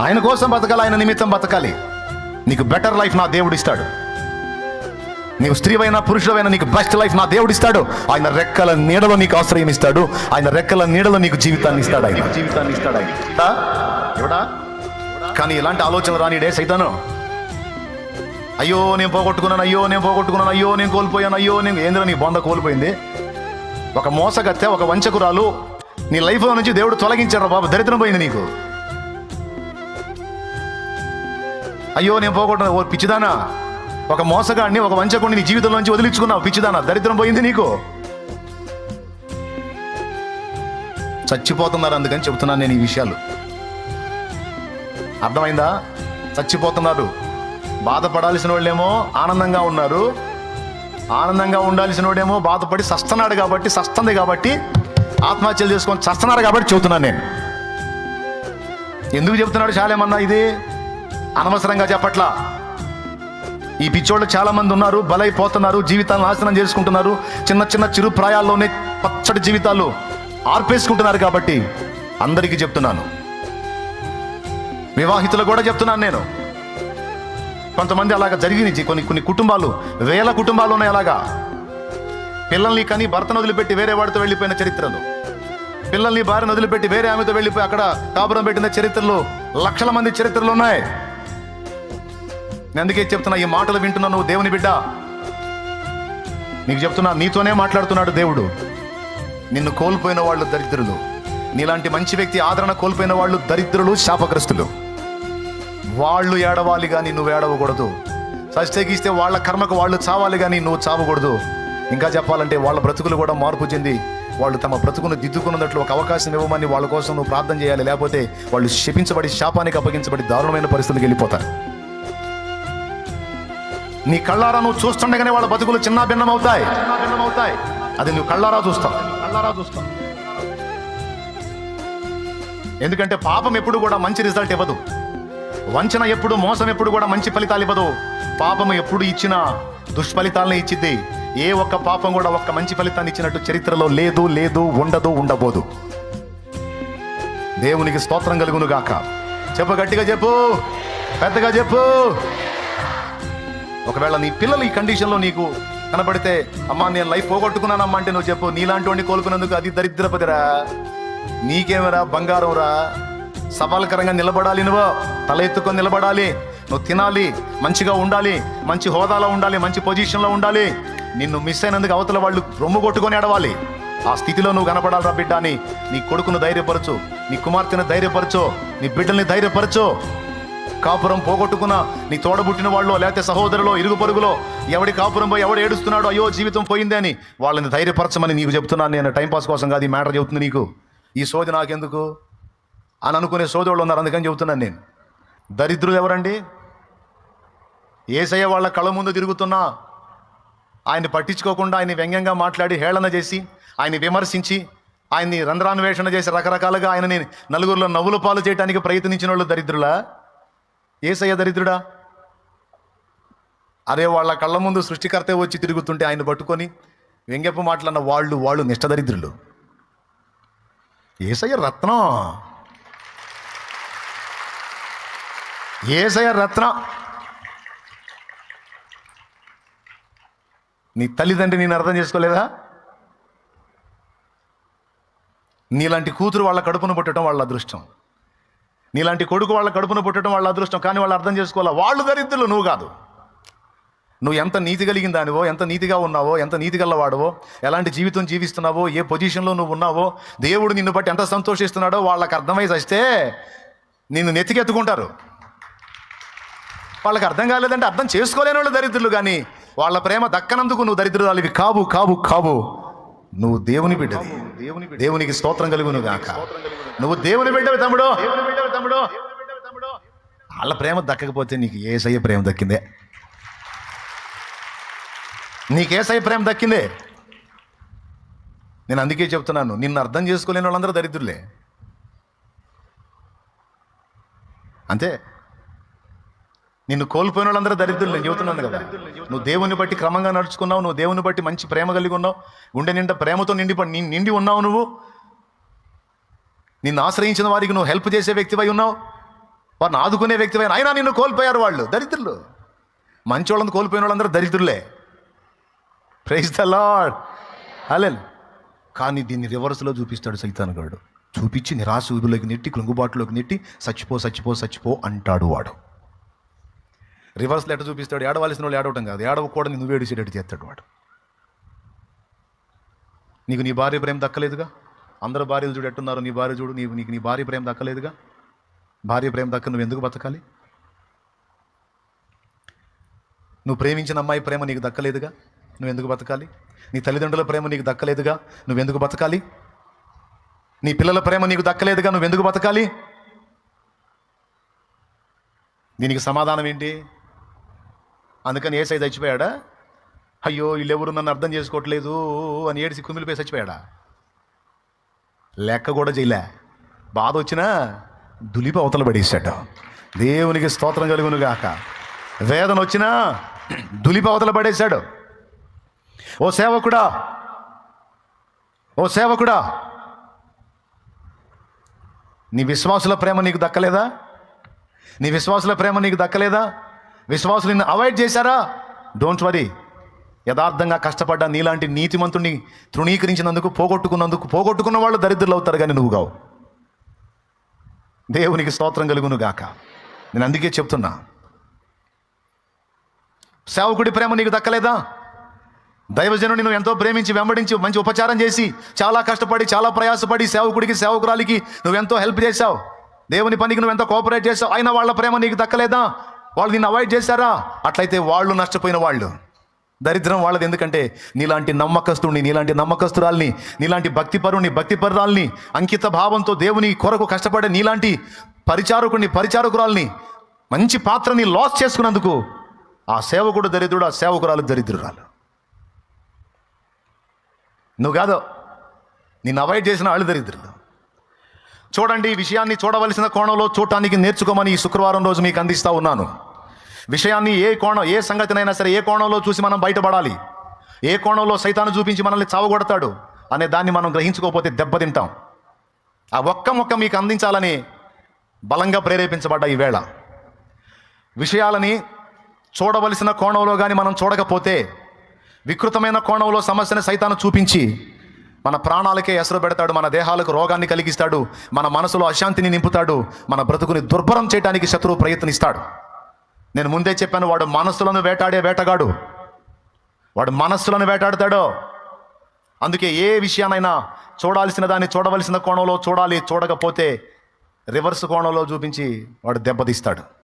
ఆయన కోసం బతకాలి ఆయన నిమిత్తం బతకాలి. నీకు బెటర్ లైఫ్ నా దేవుడు ఇస్తాడు నీవు స్త్రీవైనా పురుషుడైనా నీకు బెస్ట్ లైఫ్ నా దేవుడు ఇస్తాడు ఆయన రెక్కల నీడలో నీకు ఆశ్రయం ఇస్తాడు ఆయన రెక్కల నీడలో నీకు జీవితాన్ని ఇస్తాడు ఆయన. జీవితాన్ని ఇస్తాడు ఆయన కానీ ఇలాంటి ఆలోచనలు రానిడే సైతాను. అయ్యో నేను పోగొట్టుకున్నాను అయ్యో నేను పోగొట్టుకున్నాను అయ్యో నేను కోల్పోయాను అయ్యో నేను ఏంద్ర నీ బొంద కోల్పోయింది? ఒక మోసగత్తె ఒక వంచకురాలు. నీ లైఫ్లో నుంచి దేవుడు తొలగించారు బాబు దరిద్రం పోయింది నీకు. అయ్యో నేను పోగొట్టు ఓ పిచ్చిదానా. ఒక మోసగాడిని ఒక వంచకుడిని నీ జీవితంలో నుంచి వదిలించుకున్నావు. పిచ్చిదానా దరిద్రం పోయింది నీకు. చచ్చిపోతున్నారు అందుకని చెబుతున్నాను నేను ఈ విషయాలు. అర్థమైందా? చచ్చిపోతున్నారు. బాధపడాల్సిన వాళ్ళేమో ఆనందంగా ఉన్నారు. ఆనందంగా ఉండాల్సిన వాడేమో బాధపడి సస్తనాడు కాబట్టి సస్తంది కాబట్టి ఆత్మహత్యలు చేసుకొని చస్తున్నారు కాబట్టి చెబుతున్నాను నేను. ఎందుకు చెప్తున్నాడు చాలేమన్నా ఇది? అనవసరంగా చెప్పట్లా. ఈ పిచ్చోళ్ళు చాలా మంది ఉన్నారు బలైపోతున్నారు జీవితాలను నాశనం చేసుకుంటున్నారు చిన్న చిన్న చిరు ప్రాయాల్లోనే పచ్చడి జీవితాలు ఆర్పేసుకుంటున్నారు కాబట్టి అందరికీ చెప్తున్నాను. వివాహితులు కూడా చెప్తున్నాను నేను. కొంతమంది అలాగా జరిగినాయి కొన్ని కొన్ని కుటుంబాలు వేల కుటుంబాలు ఉన్నాయి అలాగా. పిల్లల్ని కానీ భర్తను వదిలిపెట్టి వేరే వాడితో వెళ్ళిపోయిన చరిత్రలు. పిల్లల్ని భార్యను వదిలిపెట్టి వేరే ఆమెతో వెళ్ళిపోయి అక్కడ కాపురం పెట్టిన చరిత్రలు లక్షల మంది చరిత్రలు ఉన్నాయి. నేను అందుకే చెప్తున్నా ఈ మాటలు వింటున్నా నువ్వు దేవుని బిడ్డ. నీకు చెప్తున్నా నీతోనే మాట్లాడుతున్నాడు దేవుడు. నిన్ను కోల్పోయిన వాళ్ళు దరిద్రులు. నీలాంటి మంచి వ్యక్తి ఆదరణ కోల్పోయిన వాళ్ళు దరిద్రులు శాపగ్రస్తులు. వాళ్ళు ఏడవాలి కానీ నువ్వు ఏడవకూడదు. సస్తేగిస్తే వాళ్ళ కర్మకు వాళ్ళు చావాలి కానీ నువ్వు చావకూడదు. ఇంకా చెప్పాలంటే వాళ్ళ బ్రతుకులు కూడా మార్పు చెంది వాళ్ళు తమ బ్రతుకును దిద్దుకున్నట్లు ఒక అవకాశం ఇవ్వమని వాళ్ళ కోసం నువ్వు ప్రార్థన చేయాలి. లేకపోతే వాళ్ళు శపించబడి శాపానికి అప్పగించబడి దారుణమైన పరిస్థితులకు వెళ్ళిపోతారు. నీ కళ్ళారా నువ్వు చూస్తుండగానే వాళ్ళ బతుకులు చిన్న భిన్నం అవుతాయి అవుతాయి అది నువ్వు కళ్ళారా చూస్తావు. కళ్ళారా చూస్తావు. ఎందుకంటే పాపం ఎప్పుడు కూడా మంచి రిజల్ట్ ఇవ్వదు. వంచన ఎప్పుడు మోసం ఎప్పుడు కూడా మంచి ఫలితాలు ఇవ్వదు. పాపం ఎప్పుడు ఇచ్చినా దుష్ఫలితాలనే ఇచ్చిద్ది. ఏ ఒక్క పాపం కూడా ఒక్క మంచి ఫలితాన్ని ఇచ్చినట్టు చరిత్రలో లేదు లేదు ఉండదు ఉండబోదు. దేవునికి స్తోత్రం కలుగును గాక చెప్పు గట్టిగా చెప్పు. పెద్దగా చెప్పు. ఒకవేళ నీ పిల్లలు ఈ కండిషన్లో నీకు కనబడితే అమ్మా నేను లైఫ్ పోగొట్టుకున్నానమ్మా అంటే నువ్వు చెప్పు నీలాంటి వాడిని కోలుకున్నందుకు అది దరిద్రపదిరా నీకేమరా బంగారం రా సవాలకరంగా నిలబడాలి నువ్వు తల ఎత్తుకొని నిలబడాలి నువ్వు తినాలి మంచిగా ఉండాలి మంచి హోదాలో ఉండాలి మంచి పొజిషన్లో ఉండాలి నిన్ను మిస్ అయినందుకు అవతల వాళ్ళు రొమ్ము కొట్టుకొని అడవాలి ఆ స్థితిలో నువ్వు కనపడాలరా బిడ్డ అని నీ కొడుకును ధైర్యపరచు నీ కుమార్తెను ధైర్యపరచు నీ బిడ్డల్ని ధైర్యపరచు. కాపురం పోగొట్టుకున్న నీ తోడబుట్టిన వాళ్ళు లేకపోతే సహోదరులో ఇరుగు పొరుగులో. ఎవడి కాపురం పోయి ఎవడు ఏడుస్తున్నాడో అయ్యో జీవితం పోయింది అని వాళ్ళని ధైర్యపరచమని నీకు చెప్తున్నాను నేను టైంపాస్ కోసం కాదు ఈ మ్యాటర్ చెబుతుంది నీకు. ఈ సోది నాకెందుకు? అని అనుకునే సోదరులు ఉన్నారు అందుకని చెబుతున్నాను నేను. దరిద్రులు ఎవరండి? ఏసయ్య వాళ్ళ కళ్ళ ముందు తిరుగుతున్నా. ఆయన్ని పట్టించుకోకుండా ఆయన్ని వ్యంగ్యంగా మాట్లాడి హేళన చేసి ఆయన్ని విమర్శించి ఆయన్ని రంధ్రాన్వేషణ చేసి రకరకాలుగా ఆయనని నలుగురిలో నవ్వుల పాలు చేయడానికి ప్రయత్నించిన వాళ్ళు దరిద్రులా? ఏసయ్య దరిద్రుడా? అరే వాళ్ళ కళ్ళ ముందు సృష్టికర్తే వచ్చి తిరుగుతుంటే ఆయన పట్టుకొని వ్యంగ్యపు మాటలన్న వాళ్ళు వాళ్ళు నిష్టదరిద్రులు ఏసయ్య రత్నం. ఏసయ్య రత్నం. నీ తల్లిదండ్రి నేను అర్థం చేసుకోలేదా? నీలాంటి కూతురు వాళ్ళ కడుపును పుట్టడం వాళ్ళ అదృష్టం. నీలాంటి కొడుకు వాళ్ళ కడుపును పుట్టడం వాళ్ళ అదృష్టం కానీ వాళ్ళు అర్థం చేసుకోవాలా? వాళ్ళు దరిద్రులు నువ్వు కాదు. నువ్వు ఎంత నీతి కలిగిన దానివో ఎంత నీతిగా ఉన్నావో ఎంత నీతి గలవాడవో ఎలాంటి జీవితం జీవిస్తున్నావో ఏ పొజిషన్లో నువ్వు ఉన్నావో దేవుడు నిన్ను బట్టి ఎంత సంతోషిస్తున్నాడో వాళ్ళకి అర్థమై వస్తే నిన్ను నెత్తికెత్తుకుంటారు. వాళ్ళకి అర్థం కాలేదంటే అర్థం చేసుకోలేని వాళ్ళు దరిద్రులు కానీ వాళ్ళ ప్రేమ దక్కనందుకు నువ్వు దరిద్రురాలివి. కావు కావు కావు. నువ్వు దేవుని బిడ్డవి. దేవుని దేవునికి స్తోత్రం కలుగును గాక. నువ్వు దేవుని బిడ్డవి తమ్ముడు. తమ్ముడు వాళ్ళ ప్రేమ దక్కకపోతే నీకు ఏసయ్య ప్రేమ దక్కిందే. నీకేసయ్య ప్రేమ దక్కిందే. నేను అందుకే చెప్తున్నాను నిన్ను అర్థం చేసుకోలేని వాళ్ళందరూ దరిద్రులే. అంతే? నిన్ను కోల్పోయిన వాళ్ళందరూ దరిద్రులు నేను చెబుతున్నాను కదా. నువ్వు దేవుని బట్టి క్రమంగా నడుచుకున్నావు నువ్వు దేవుని బట్టి మంచి ప్రేమ కలిగి ఉన్నావు గుండె నిండా ప్రేమతో నిండి పడి- నిండి ఉన్నావు నువ్వు. నిన్ను ఆశ్రయించిన వారికి నువ్వు హెల్ప్ చేసే వ్యక్తివై ఉన్నావు. వారిని ఆదుకునే వ్యక్తివై అయినా నిన్ను కోల్పోయారు వాళ్ళు దరిద్రులు. మంచి వాళ్ళని కోల్పోయిన వాళ్ళందరూ దరిద్రులే. ప్రైజ్ ద లాడ్ అలెల్ కానీ దీన్ని రివర్స్లో చూపిస్తాడు సైతానగాడు చూపించి నిరాశ ఊబిలోకి నెట్టి కృంగుబాటులోకి నెట్టి చచ్చిపో చచ్చిపో చచ్చిపో అంటాడు వాడు. రివర్స్ లెటర్ చూపిస్తాడు ఏడవలసిన వాళ్ళు ఏడవటం కాదు. ఏడవకూడదు నువ్వు ఏడిచేటట్టు చేస్తాడు వాడు. నీకు నీ భార్య ప్రేమ దక్కలేదుగా? అందరూ భార్యలు చూడు ఎట్టున్నారు నీ భార్య చూడు నీకు నీకు నీ భార్య ప్రేమ దక్కలేదుగా? భార్య ప్రేమ దక్క నువ్వు ఎందుకు బతకాలి? నువ్వు ప్రేమించిన అమ్మాయి ప్రేమ నీకు దక్కలేదుగా? నువ్వు ఎందుకు బతకాలి? నీ తల్లిదండ్రుల ప్రేమ నీకు దక్కలేదుగా? నువ్వు ఎందుకు బతకాలి? నీ పిల్లల ప్రేమ నీకు దక్కలేదుగా? నువ్వు ఎందుకు బతకాలి? దీనికి సమాధానం ఏంటి? అందుకని ఏసై చచ్చిపోయాడా? అయ్యో వీళ్ళెవరు నన్ను అర్థం చేసుకోవట్లేదు అని ఏడిసి కుమిలిపోయి చచ్చిపోయాడా? లెక్క కూడా చేయలే. బాధ వచ్చినా దులిపి అవతల పడేసాడు దేవునికి స్తోత్రం కలుగును గాక. వేదన వచ్చినా దులిపి అవతల పడేశాడు. ఓ సేవకుడా! ఓ సేవకుడా! నీ విశ్వాసుల ప్రేమ నీకు దక్కలేదా? నీ విశ్వాసుల ప్రేమ నీకు దక్కలేదా? విశ్వాసులు నిన్ను అవాయిడ్ చేశారా? డోంట్ వరీ యథార్థంగా కష్టపడ్డ నీలాంటి నీతిమంతుడిని తృణీకరించినందుకు పోగొట్టుకున్నందుకు పోగొట్టుకున్న వాళ్ళు దరిద్రులు అవుతారు కానీ నువ్వు కావు. దేవునికి స్తోత్రం కలుగును గాక. నేను అందుకే చెప్తున్నా. సేవకుడి ప్రేమ నీకు దక్కలేదా? దైవజనుని నువ్వు ఎంతో ప్రేమించి వెంబడించి మంచి ఉపచారం చేసి చాలా కష్టపడి చాలా ప్రయాసపడి సేవకుడికి సేవకురాలికి నువ్వెంతో హెల్ప్ చేశావు. దేవుని పనికి నువ్వు ఎంతో కోఆపరేట్ చేసావు అయినా వాళ్ళ ప్రేమ నీకు దక్కలేదా? వాళ్ళు నిన్ను అవాయిడ్ చేశారా? అట్లయితే వాళ్ళు నష్టపోయిన వాళ్ళు. దరిద్రం వాళ్ళది ఎందుకంటే నీలాంటి నమ్మకస్తుడిని నీలాంటి నమ్మకస్తురాల్ని నీలాంటి భక్తిపరుని భక్తిపరురాల్ని అంకిత భావంతో దేవుని కొరకు కష్టపడే నీలాంటి పరిచారకుడిని పరిచారకురాల్ని మంచి పాత్రని లాస్ చేసుకున్నందుకు ఆ సేవకుడు దరిద్రుడు ఆ సేవకురాలు దరిద్రురాలు. నువ్వు కాదు నిన్ను అవాయిడ్ చేసిన వాళ్ళు దరిద్రులు. చూడండి ఈ విషయాన్ని చూడవలసిన కోణంలో చూడటానికి నేర్చుకోమని ఈ శుక్రవారం రోజు మీకు అందిస్తా ఉన్నాను. విషయాన్ని ఏ కోణం ఏ సంగతినైనా సరే ఏ కోణంలో చూసి మనం బయటపడాలి? ఏ కోణంలో సైతాను చూపించి మనల్ని చావగొడతాడు? అనే దాన్ని మనం గ్రహించుకోకపోతే దెబ్బతింటాం. ఆ ఒక్క మొక్క మీకు అందించాలని బలంగా ప్రేరేపించబడ్డ ఈ వేళ. విషయాలని చూడవలసిన కోణంలో కానీ మనం చూడకపోతే వికృతమైన కోణంలో సమస్యను సైతాను చూపించి మన ప్రాణాలకే ఎసరు పెడతాడు మన దేహాలకు రోగాన్ని కలిగిస్తాడు మన మనసులో అశాంతిని నింపుతాడు మన బ్రతుకుని దుర్భరం చేయడానికి శత్రువు ప్రయత్నిస్తాడు. నేను ముందే చెప్పాను వాడు మనస్సులను వేటాడే వేటగాడు. వాడు మనస్సులను వేటాడతాడు. అందుకే ఏ విషయానైనా చూడాల్సిన దాన్ని చూడవలసిన కోణంలో చూడాలి చూడకపోతే రివర్స్ కోణంలో చూపించి వాడు దెబ్బతీస్తాడు.